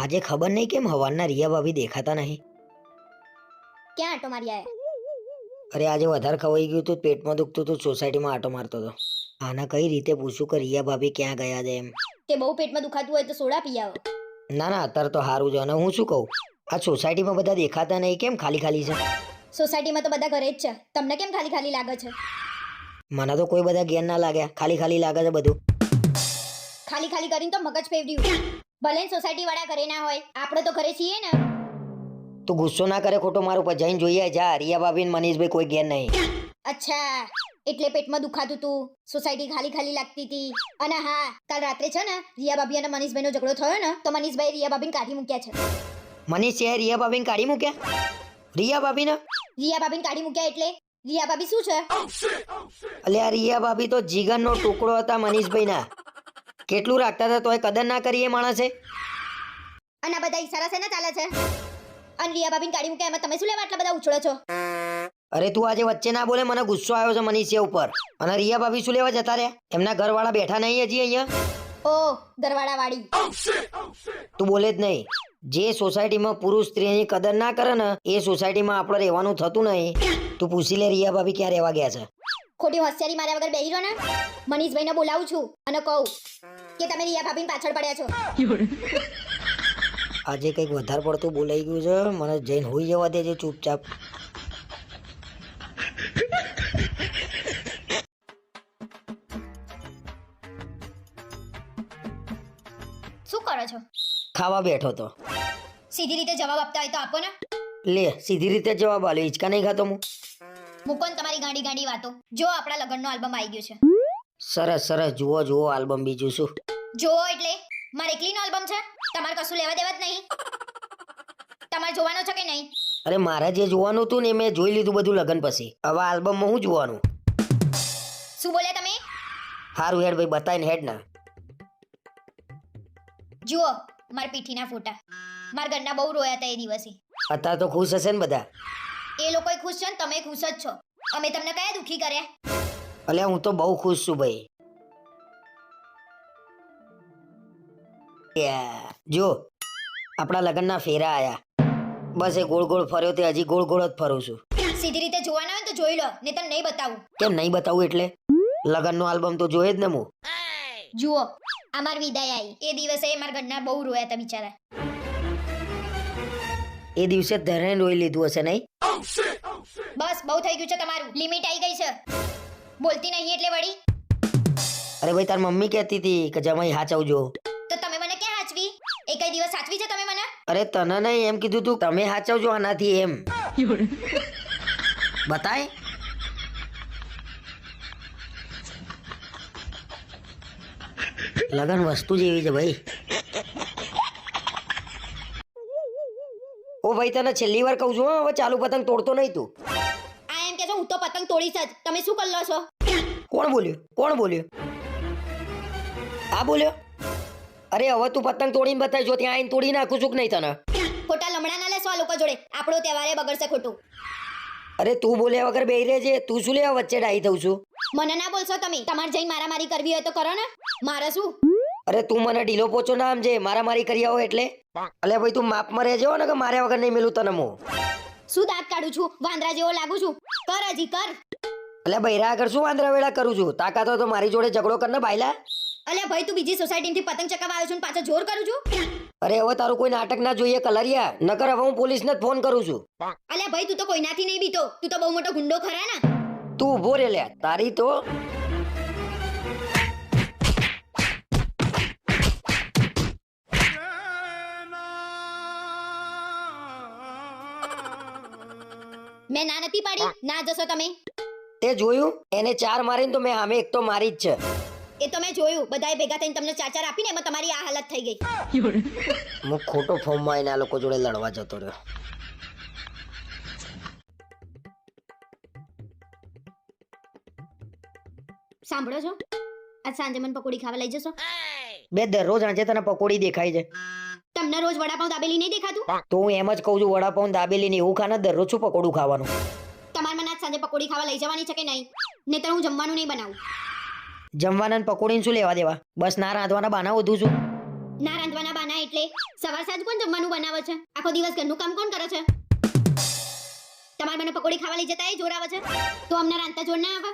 આજે ખબર નહીં કેમ હવારના રિયા ભાભી દેખાતા નહીં? ક્યાં આટો મારી આયા? અરે આજે વધારે ખવાઈ ગયું હતું પેટમાં દુખતું હતું સોસાયટીમાં આટો મારતો હતો આના કઈ રીતે પૂછું કે રિયા ભાભી ક્યાં ગયા છે એમ? કે બહુ પેટમાં દુખાતું હોય તો સોડા પી આવો. ના ના અત્યારે તો સારું છે. અને હું શું કહું? આ સોસાયટીમાં બધા દેખાતા નહીં કેમ ખાલી ખાલી છે? સોસાયટીમાં તો બધા ઘરે જ છે. તમને કેમ ખાલી ખાલી લાગે છે? મને તો કોઈ બધા ગેર ના લાગ્યા. ખાલી ખાલી લાગે છે બધું. ખાલી ખાલી કરીને તો મગજ ફેવડ્યું ભલે સોસાયટી વાળા ઘરે ના હોય આપણે તો ઘરે છીએ ને. તું ગુસ્સો ના કરે ખોટો મારું પર જઈને જોઈએ જા. રિયા ભાભી ને મનીષભાઈ કોઈ ઘેર નહીં. અચ્છા એટલે પેટમાં દુખાતું તું સોસાયટી ખાલી ખાલી લાગતી હતી અને હા કાલ રાત્રે છે ને રિયા ભાભી અને મનીષભાઈનો ઝઘડો થયો ને તો મનીષભાઈ રિયા ભાભીને કાઢી મૂક્યા છે. મનીષ છે રિયા ભાભીને કાઢી મૂક્યા? રિયા ભાભીને રિયા ભાભીને કાઢી મૂક્યા એટલે? રિયા ભાભી શું છે? અલ્યા રિયા ભાભી તો જીગરનો ટુકડો હતા મનીષભાઈના. કેટલું રાખતા હતા તોય કદર ના કરીએ માણસે? અને આ બધા ઈશારા સેના ચાલે છે? અને રિયા ભાભીને કાઢી મૂકે એમાં તમે શું લેવા આટલા બધા ઉછળો છો? અરે તું આજે વચ્ચે ના બોલે મને ગુસ્સો આવ્યો છે મનીષિયા ઉપર. અને રિયા ભાભી શું લેવા જતા રહ્યા? એમના ઘરવાળા બેઠા નહીં હજી અહીંયા? ઓ ઘરવાળા વાળી તું બોલે જ નહીં. જે સોસાયટીમાં પુરુષ સ્ત્રીની કદર ના કરે ને એ સોસાયટીમાં આપણે રહેવાનું થતું નહીં. તું પૂછી લે રિયા ભાભી ક્યાં રહેવા ગયા છે. ખોટી હોશિયારી માર્યા વગર બેહી રહો ને? મનીષભાઈને બોલાવું છું અને કહું. કે તમે રિયા ભાભીને પાછળ પડ્યા છો. આજે કંઈક વધારે પડતું બોલાઈ ગયું છે. મને જઈને હોઈ જવા દેજે ચૂપચાપ. શું કરો છો? ખાવા બેઠો તો. સીધી રીતે જવાબ આપતા હોય તો આપો ને. લે સીધી રીતે જવાબ આલ્યો હિંચકા નહીં ખાતો હું. મૂકો ને તમારી ગાંડી ગાંડી વાતો. જો આપણા લગ્નનો આલ્બમ આવી ગયો છે. સરસ સરસ. જુઓ જુઓ આલ્બમ બીજું શું. જો એટલે મારે એકલીનો આલ્બમ છે? તમારે કશું લેવા દેવા જ નહીં. તમારે જોવાનો છે કે નહીં? અરે મારે જે જોવાનું હતું ને મેં જોઈ લીધું બધું લગન પછી. હવે આલ્બમમાં હું જોવાનું? શું બોલ્યા તમે? સારું હેડ ભાઈ બતાવીને હેડ ના. જુઓ મારા પીઠીના ફોટા. મારા ઘરના બહુ રોયા હતા એ દિવસે. અત્યારે તો ખુશ હશે ને બધા? એ લોકો ખુશ છે ને તમે ખુશ જ છો. અમે તમને કયા દુખી કર્યા? અલ્યા હું તો બહુ ખુશ છું ભાઈ. જો આપણા લગ્નના ફેરા આયા. બસ એ ગોળ ગોળ ફર્યો તે હજી ગોળ ગોળ જ ફરું છું. સીધી રીતે જોવાના હોય તો જોઈ લો નહીં તો નહીં બતાવું. કેમ નહીં બતાવું એટલે? લગ્નનો આલ્બમ તો જોયે જ ને હું. જુઓ અમાર વિદાય આવી એ દિવસે મારા ઘરના બહુ રોયા હતા બિચારા. એ દિવસે ધરે રોઈ લીધું હશે નહીં? બસ બહુ થઈ ગયું છે તમારું. લિમિટ આવી ગઈ છે. બોલતી નહીં એટલે વળી. અરે ભાઈ તાર મમ્મી કહેતી હતી કે જમાઈ હાચવજો. અરે તને નહીં એમ કીધું તું તમે સાચવજો આનાથી એમ. બતાય. લગન વસ્તુ જેવી છે ભાઈ. ઓ ભાઈ તને છેલ્લી વાર કહું છું હવે ચાલુ પતંગ તોડતો નહીં તું. આ એમ કે છો હું તો પતંગ તોડીશ જ. તમે શું કરી લો છો? કોણ બોલ્યું? કોણ બોલ્યું? આ બોલ્યો? અરે હવે તું પતંગ તોડીને બતાવી જો ત્યાં આઈને તોડી નાખું છું કે નહીં તને? ખોટા લમણા ના આ લોકો જોડે. આપણો તહેવારે બગડશે ખોટું. અરે તું બોલ્યા વગર બેહી રહેજે તું શું લેવા વચ્ચે ડાઈ થઉં છું? મને ના બોલશો તમે. તમારે જઈને મારામારી કરવી હોય તો કરો ને. મારે શું? અરે તું મને ઢીલો પોચો ના સમજે મારા મારી કરી આવો એટલે? અલે ભાઈ તું માપમાં રહેજો ને કે માર્યા વગર નહીં મેલું તને હું શું દાંત કાઢું છું? વાંદરા જેવો લાગુ છું. કર હજી કર. એટલે બૈરા આગળ શું વાંદરા વેળા કરું છું? તાકાત હોય તો મારી જોડે ઝઘડો કર ને ભાઈલા. અલ્યા ભાઈ તું બીજી સોસાયટીથી પતંગ ચકાવવા આવ્યો છું ને પાછો જોર કરું છું? અરે હવે તારું કોઈ નાટક ના જોઈએ કલરિયા. નકર હવે હું પોલીસને જ ફોન કરું છું. અલ્યા ભાઈ તું તો કોઈનાથી નહીં બીતો. તું તો બહુ મોટો ગુંડો ખરા ને? તું ઊભો રે લ્યા. તારી તો મેં ના નથી પાડી? ના જશો તમે? તે જોયું? એને ચાર મારીને તો મેં સામે એક તો મારી જ છે. એ તો મેં જોયું. બધાએ ભેગા થઈને તમને ચાર ચાર આપીને એમાં તમારી આ હાલત થઈ ગઈ. હું ખોટો ફોર્મમાં એના લોકો જોડે લડવા જતો રહ્યો. સાંભળો છો? આજ સાંજે મને પકોડી ખાવા લઈ જશો? બે દરરોજ આજે તને પકોડી દેખાય છે. તમને રોજ વડાપાઉં દાબેલી નહીં દેખાતું? તો હું એમ જ કહું છું વડાપાઉં દાબેલી ને એવું ખાને દરરોજ શું પકોડું ખાવાનું? તમારે મને આજ સાંજે પકોડી ખાવા લઈ જવાની છે કે નહીં? નહીતર હું જમવાનું નહીં બનાવું. જમવાના પકોડીને શું લેવા દેવા? બસ ના રાંધવાના બાના વધુ છું ના રાંધવાના બાના એટલે સવાર સાંજ કોણ જમવાનું બનાવે છે? આખો દિવસ ઘરનું કામ કોણ કરે છે? તમારે મને પકોડી ખાવા લઈ જતા એ જોર આવે છે? તો અમને રાંધતા જોર ના આવે?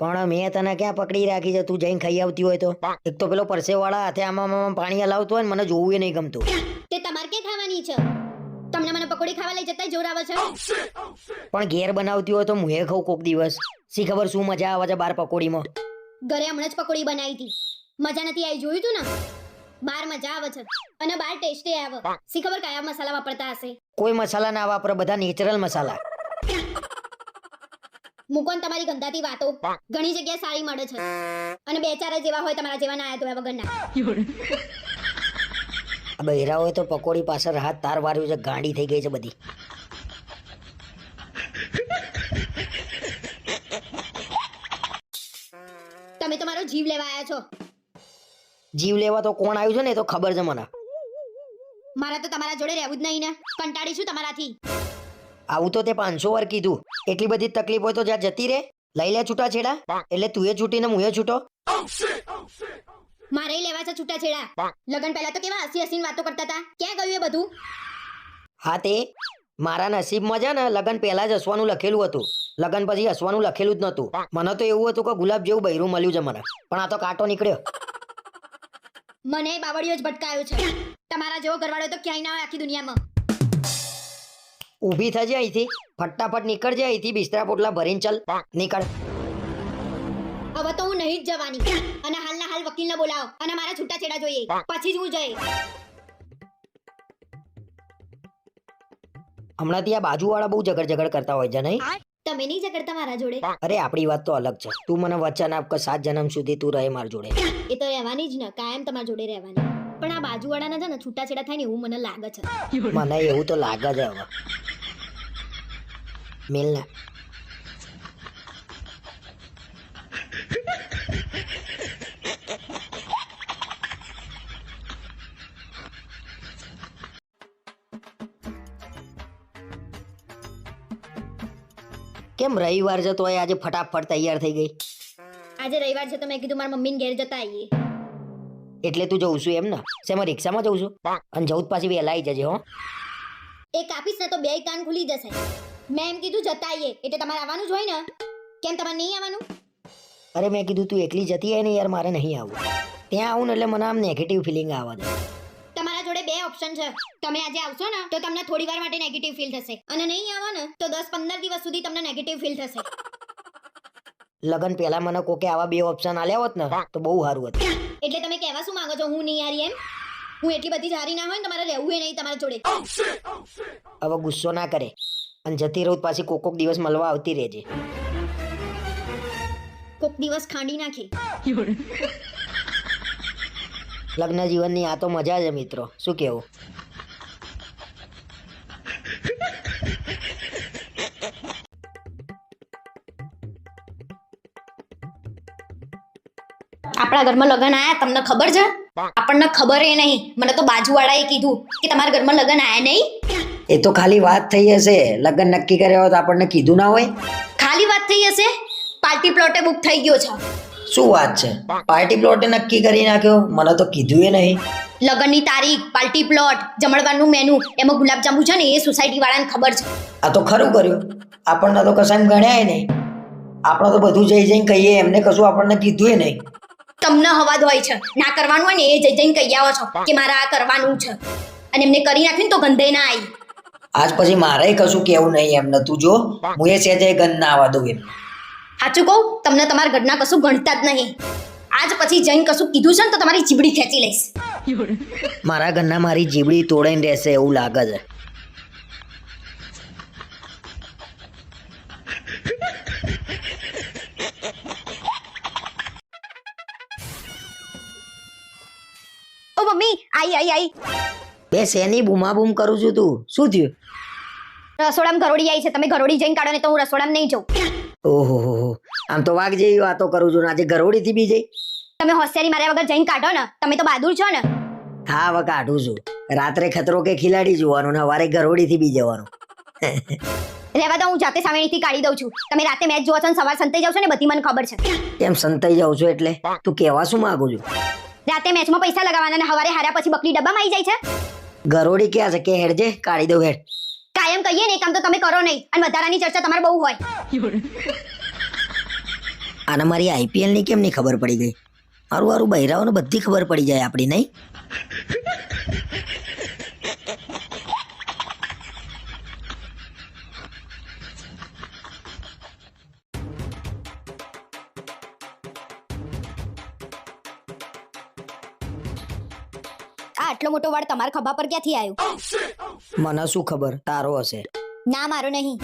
પણ મેં તને ક્યાં પકડી રાખી છે? તું જઈને ખાઈ આવતી હોય તો. એક તો પેલો પરસેવાળા હાથે આમાં આમાં પાણી હલાવતો હોય ને મને જોવું એ નહીં ગમતું. તે તમારે ક્યાં ખાવાની છે? તમને મને પકોડી ખાવા લઈ જતા જોર આવે છે? પણ ઘેર બનાવતી હોય તો હું એ ખાઉં કોક દિવસ? શી ખબર શું મજા આવે છે બાર પકોડીમાં? ઘરે હમણાં જ પકોડી બનાવી હતી. મજા નથી આવી જોયું તું ને? બાર મજા આવે છે અને બાર ટેસ્ટી આવે. સી ખબર કયા મસાલા વાપરતા હશે? કોઈ મસાલા ના વાપરે બધા નેચરલ મસાલા. મુકોન તમારી ગંદાતી વાતો. ઘણી જગ્યાએ સારી મળે છે. અને બે ચાર જેવા હોય તમારા જેવા ના આયા તો વગરના. બહેરા હોય તો પકોડી પાછળ હાથ તાર વાર્યું છે ગાંડી થઈ ગઈ છે બધી તમે તમારો જીવ લેવા આવ્યા છો? જીવ લેવા તો કોણ આવ્યું છે ને એ તો ખબર છે મને. મારા તો તમારા જોડે રહેવું જ નહીં ને. કંટાળી છું તમારાથી. આવું તો તે પાંચસો વાર કીધું. એટલી બધી તકલીફ હોય તો જ્યાં જતી રે લઈ લે છૂટા છેડા એટલે તું એ છૂટીને હું એ છૂટો. મારે લેવા છે છૂટા છેડા લગન પહેલા તો કેવા હસી હસીને વાતો કરતા હતા? ક્યાં ગયું એ બધું? હા તે મારા નસીબમાં છે ને લગ્ન પહેલા જ હસવાનું લખેલું હતું. લગ્ન પછી હસવાનું લખેલું જ નતું મને તો એવું હતું કે ગુલાબ જેવું બૈરું મળ્યું છે મને. પણ આ તો કાંટો નીકળ્યો. મને બાવળીઓ જ ભટકાયો છે. તમારા જેવો ઘરવાળો તો ક્યાંય ના હોય આખી દુનિયામાં. ઊભી થજે અહીંથી. ફટાફટ નીકળજે અહીંથી બિસ્તરા પોટલા ભરીને ચાલ. નીકળ. હવે તો હું નહીં જ જવાની. અને હાલના હાલ વકીલને બોલાવો અને મારા છૂટાછેડા જોઈએ. પછી જ હું જઈશ. હમણાં ત્યાં બાજુવાળા બહુ ઝઘડ ઝઘડ કરતા હોય છે નહીં? તમે નહીં ઝઘડતા મારા જોડે? અરે આપણી વાત તો અલગ છે. તું મને વચન આપ કે સાત જન્મ સુધી તું રહે માર જોડે. એ તો રહેવાની જ ને કાયમ તમારા જોડે રહેવાની. પણ આ બાજુવાળાના છે ને છૂટાછેડા થાય ને એવું મને લાગે છે. મને એવું તો લાગે છે હવે. મિલ કેમ રવિવાર છે હોય? આજે ફટાફટ તૈયાર થઈ ગઈ. આજે રવિવાર છે તો મેં કીધું મારા મમ્મીને ઘેર જતા આવીએ. એટલે તું જઉં છું એમ ને? શેમાં રિક્ષામાં જઉં છું? અને જવું પાછી વહેલા આવી જજે હો. એ કાપીશ ને તો બે કાન ખુલી જશે. મેં એમ કીધું જતા આવીએ એટલે તમારે આવવાનું જ હોય ને? કેમ તમારે નહીં આવવાનું? અરે મેં કીધું તું એકલી જતી હોય ને યાર મારે નહીં આવવું. ત્યાં આવું ને એટલે મને આમ નેગેટિવ ફિલિંગ આવે છે બે ઓપ્શન છે. તમે આજે આવશો ને તો તમને થોડી વાર માટે નેગેટિવ ફીલ થશે. અને નહીં આવો ને તો દસ પંદર દિવસ સુધી તમને નેગેટિવ ફીલ થશે. લગન પહેલા મને કોકે આવા બે ઓપ્શન આલ્યા હોત ને તો બહુ સારું હતું. એટલે તમે કહેવા શું માંગો છો? હું નહીં હારી એમ? હું એટલી બધી જારી ના હોય ને તમારે રહેવું એ નહીં તમારા જોડે. હવે ગુસ્સો ના કરે. અને જતી રહું પાછી કોક કોક દિવસ મળવા આવતી રહેજે. કોક દિવસ ખાંડી નાખે. લગ્ન જીવનની આ તો મજા છે મિત્રો. શું કેવું? આપણા ઘરમાં લગ્ન આયા તમને ખબર છે? આપણને ખબર એ નહીં. મને તો બાજુવાળાએ કીધું કે તમારા ઘરમાં લગન આયા નહીં. એ તો ખાલી વાત થઈ હશે. લગ્ન નક્કી કર્યા હોય તો આપણને કીધું ના હોય. ખાલી વાત થઈ હશે? પાર્ટી પ્લોટે બુક થઈ ગયો છે. શું વાત છે? પાર્ટી પ્લોટ નક્કી કરી નાખ્યો? મને તો કીધું એ નહીં. લગનની તારીખ પાર્ટી પ્લોટ જમણવારનું મેનુ એમાં ગુલાબજાંબુ છે ને એ સોસાયટી વાળાને ખબર છે. આ તો ખરું કર્યું. આપણને તો કશાને ગણ્યા નહીં. આપણે તો બધું જઈ જઈને કહીએ એમને કશું આપણને કીધું એ નહીં. તમને હવાદ હોય છે. ના કરવાનું હોય ને એ જઈ જઈને કહી આવો છો કે મારે આ કરવાનું છે. અને એમને કરી નાખ્યું તો ગંધે ના આવી. આજ પછી મારે કશું કેવું નહીં એમને. તું જો હું એ સેજે ગંધ ના આવવા દઉં એમ સાચું કહું તમને તમારા ઘરના કશું ગણતા જ નહીં. આજ પછી જઈને કશું કીધું છે ને તો તમારી જીબડી ખેંચી લઈશ. મારા ઘરના મારી જીબડી તોડાઈને રહેશે એવું લાગે છે. ઓ મમ્મી આઈ આઈ આઈ. બે શેની બૂમા બૂમ કરું છું તું? શું થયું? રસોડામાં ઘરોડી આવી છે. તમે ઘરોડી જઈને કાઢો ને તો હું રસોડામાં નહીં જાઉં. ઓહો હો હો. આમ તો વાઘ જેવી વાતો કરું છું ને આજે ગરોડી બી જઈ. તમે હોશિયારી માર્યા વગર જઈને કાઢો ને. તમે તો બહાદુર છો ને. હા હવે કાઢું છું. રાત્રે ખતરો કે ખિલાડી જોવાનું ને સવારે ગરોડીથી બી જવાનું. રહેવા દો હું જાતે સામેણીથી કાઢી દઉં છું. તમે રાતે મેચ જોવો છો ને સવાર સંતાઈ જાવ છો ને બધી મને ખબર છે. કેમ સંતાઈ જાઉં છું એટલે? તું કહેવા શું માંગુ છું? રાતે મેચમાં પૈસા લગાવવાના ને હવારે હાર્યા પછી બકરી ડબ્બામાં આવી જાય છે? ગરોડી ક્યાં છે? કે હેડ જે કાઢી દઉં હેડ. કાયમ કહીએ ને કામ તો તમે કરો નહીં. અને વધારાની ચર્ચા તમારે બહુ હોય. આને મારી આઈપીએલની કેમ નહીં ખબર પડી ગઈ? મારું મારું બહેરાઓને બધી ખબર પડી જાય આપણી, નહીં? આટલો મોટો વાળ તમારા ખભા પર ક્યાંથી આવ્યો? મને શું ખબર? તારો હશે. ના મારો નહીં.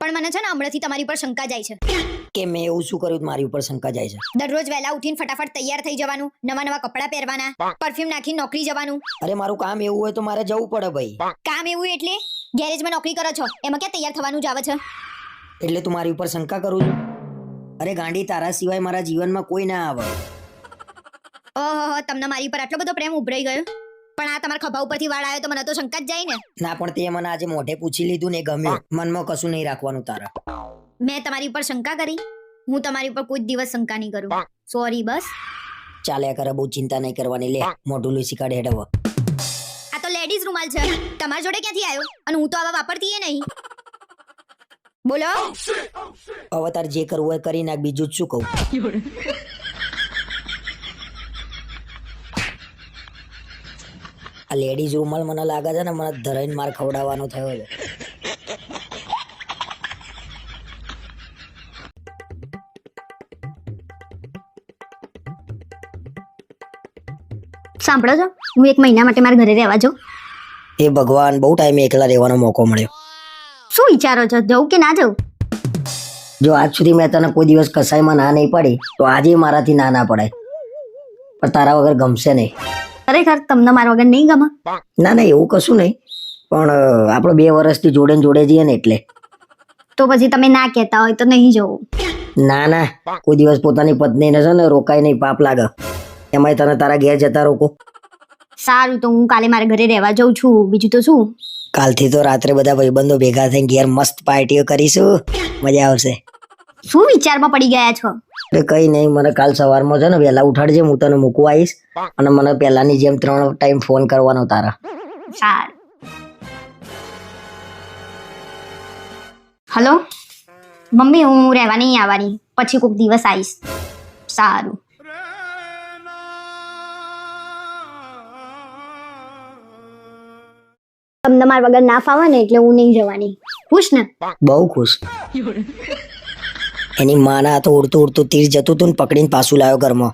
પણ મને છે ને હમણાંથી તમારી ઉપર શંકા જાય છે. કે મેં એવું શું કર્યું? મારી ઉપર શંકા જાય છે. દરરોજ વહેલા ઉઠીને ફટાફટ તૈયાર થઈ જવાનું નવા નવા કપડાં પહેરવાના પરફ્યુમ નાખી નોકરી જવાનું. અરે મારું કામ એવું હોય તો મારે જવું પડે ભાઈ. કામ એવું એટલે ગેરેજમાં નોકરી કરો છો. એમાં ક્યાં તૈયાર થવાનું જ આવે છે? એટલે તું મારી ઉપર શંકા કરું છું? અરે ગાંડી તારા સિવાય મારા જીવનમાં કોઈ ના આવે. ઓહો તમને મારી પર આટલો બધો પ્રેમ ઉભરાઈ ગયો? પણ આ તમારા ખભા ઉપરથી વાળ આવ્યો તો મને તો શંકા જ જાય ને. ના પણ તે મને આજે મોઢે પૂછી લીધું ને ગમ્યું. મનમાં કશું નહીં રાખવાનું તારા. મેં તમારી ઉપર શંકા કરી. હું તમારી ઉપર કોઈ દિવસ શંકા નહીં કરું. સોરી બસ. ચાલ્યા કરે બહુ ચિંતા નહીં કરવાની. લે મોઢું લૂસી કાઢે હેડવ. આ તો લેડીઝ રૂમાલ છે. તમારા જોડે ક્યાંથી આવ્યો? અને હું તો આવા વાપરતી ય નહીં. બોલો? હવે તારે જે કરવું હોય કરી નાખ. બીજું જ શું કહું? આ લેડીઝ રૂમાલ મને લાગે છે ને મને ધરાઈને માર ખવડાવવાનો થયો છે. સાંભળો છો? હું એક મહિના માટે મારા ઘરે રહેવા જાઉં. એ ભગવાન બહુ ટાઈમે એકલા રહેવાનો મોકો મળ્યો. શું વિચારો છો? જવું કે ના જવું જો આજ સુધી મેં તને કોઈ દિવસ કસાઈમાં ના નહીં પડી તો આજે મારાથી ના ના પડાય. પણ તારા વગર ગમશે નહીં. ખરેખર તમને મારા વગર નહીં ગમે? ના ના એવું કશું નહીં. પણ આપણે બે વર્ષથી જોડે ને જોડે જઈએ ને એટલે. તો પછી તમે ના કહેતા હોય તો નહીં જવું. ના ના કોઈ દિવસ પોતાની પત્નીને છે ને રોકાય નહીં પાપ લાગે. એમાંય તને તારા ઘેર જતા રોકો. સારું તો હું કાલે મારા ઘરે રહેવા જાઉં છું. બીજું તો શું? કાલથી તો રાત્રે બધા ભાઈબંધો ભેગા થઈને ઘેર મસ્ત પાર્ટીઓ કરીશું. મજા આવશે. શું વિચારમાં પડી ગયા છો? એટલે કઈ નહીં મને કાલ સવારમાં છે ને વહેલા ઉઠાડજે હું તને મૂકવા આવીશ. અને મને પહેલાની જેમ ત્રણ ટાઈમ ફોન કરવાનો તારા. સારું. હલો? મમ્મી હું રહેવા નહીં આવવાની. પછી કોઈક દિવસ આવીશ. સારું. તમને મારા વગર ના ફાવે ને એટલે હું નહીં જવાની. ખુશ ને? બહુ ખુશ. એની માના હાથે ઉડતું ઉડતું તીર જતું હતું ને પકડીને પાછું લાવ્યો ઘરમાં.